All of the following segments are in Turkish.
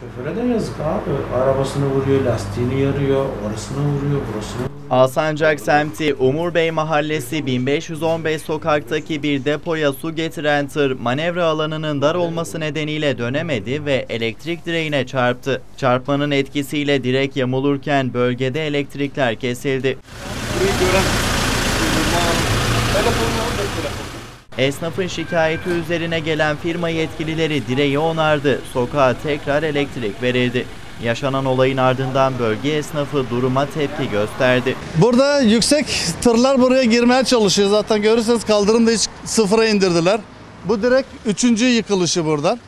Şoföre de yazık abi. Arabasını vuruyor, lastiğini yarıyor, orasını vuruyor, burasını vuruyor. Alsancak semti Umur Bey Mahallesi 1515 sokaktaki bir depoya su getiren tır manevra alanının dar olması nedeniyle dönemedi ve elektrik direğine çarptı. Çarpmanın etkisiyle direk yamulurken bölgede elektrikler kesildi. Esnafın şikayeti üzerine gelen firma yetkilileri direği onardı. Sokağa tekrar elektrik verildi. Yaşanan olayın ardından bölge esnafı duruma tepki gösterdi. Burada yüksek tırlar buraya girmeye çalışıyor. Zaten görürseniz kaldırım da hiç sıfıra indirdiler. Bu direkt üçüncü yıkılışı buradan.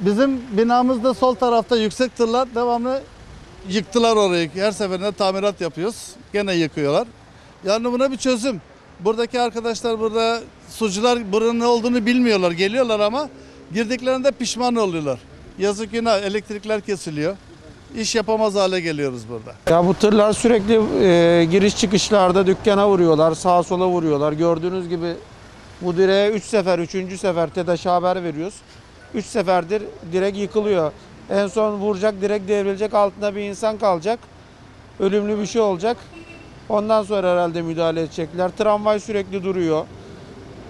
Bizim binamızda sol tarafta yüksek tırlar devamlı yıktılar orayı. Her seferinde tamirat yapıyoruz. Gene yıkıyorlar. Yani buna bir çözüm. Buradaki arkadaşlar burada sucular buranın ne olduğunu bilmiyorlar. Geliyorlar ama girdiklerinde pişman oluyorlar. Yazık günah elektrikler kesiliyor. İş yapamaz hale geliyoruz burada. Ya bu tırlar sürekli e, giriş çıkışlarda dükkana vuruyorlar, sağa sola vuruyorlar. Gördüğünüz gibi bu direğe 3 sefer, 3. sefer TEDAŞ'a haber veriyoruz. 3 seferdir direk yıkılıyor. En son vuracak, direk devrilecek, altında bir insan kalacak. Ölümlü bir şey olacak. Ondan sonra herhalde müdahale edecekler. Tramvay sürekli duruyor.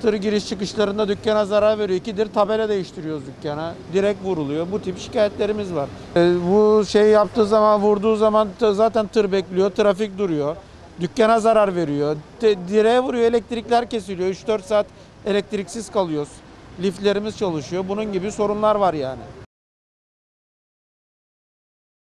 Tır giriş çıkışlarında dükkana zarar veriyor. İkidir tabela değiştiriyoruz dükkana. Direkt vuruluyor. Bu tip şikayetlerimiz var. E, bu şey yaptığı zaman, vurduğu zaman t- zaten tır bekliyor. Trafik duruyor. Dükkana zarar veriyor. Te- direğe vuruyor. Elektrikler kesiliyor. 3-4 saat elektriksiz kalıyoruz. Liflerimiz çalışıyor. Bunun gibi sorunlar var yani.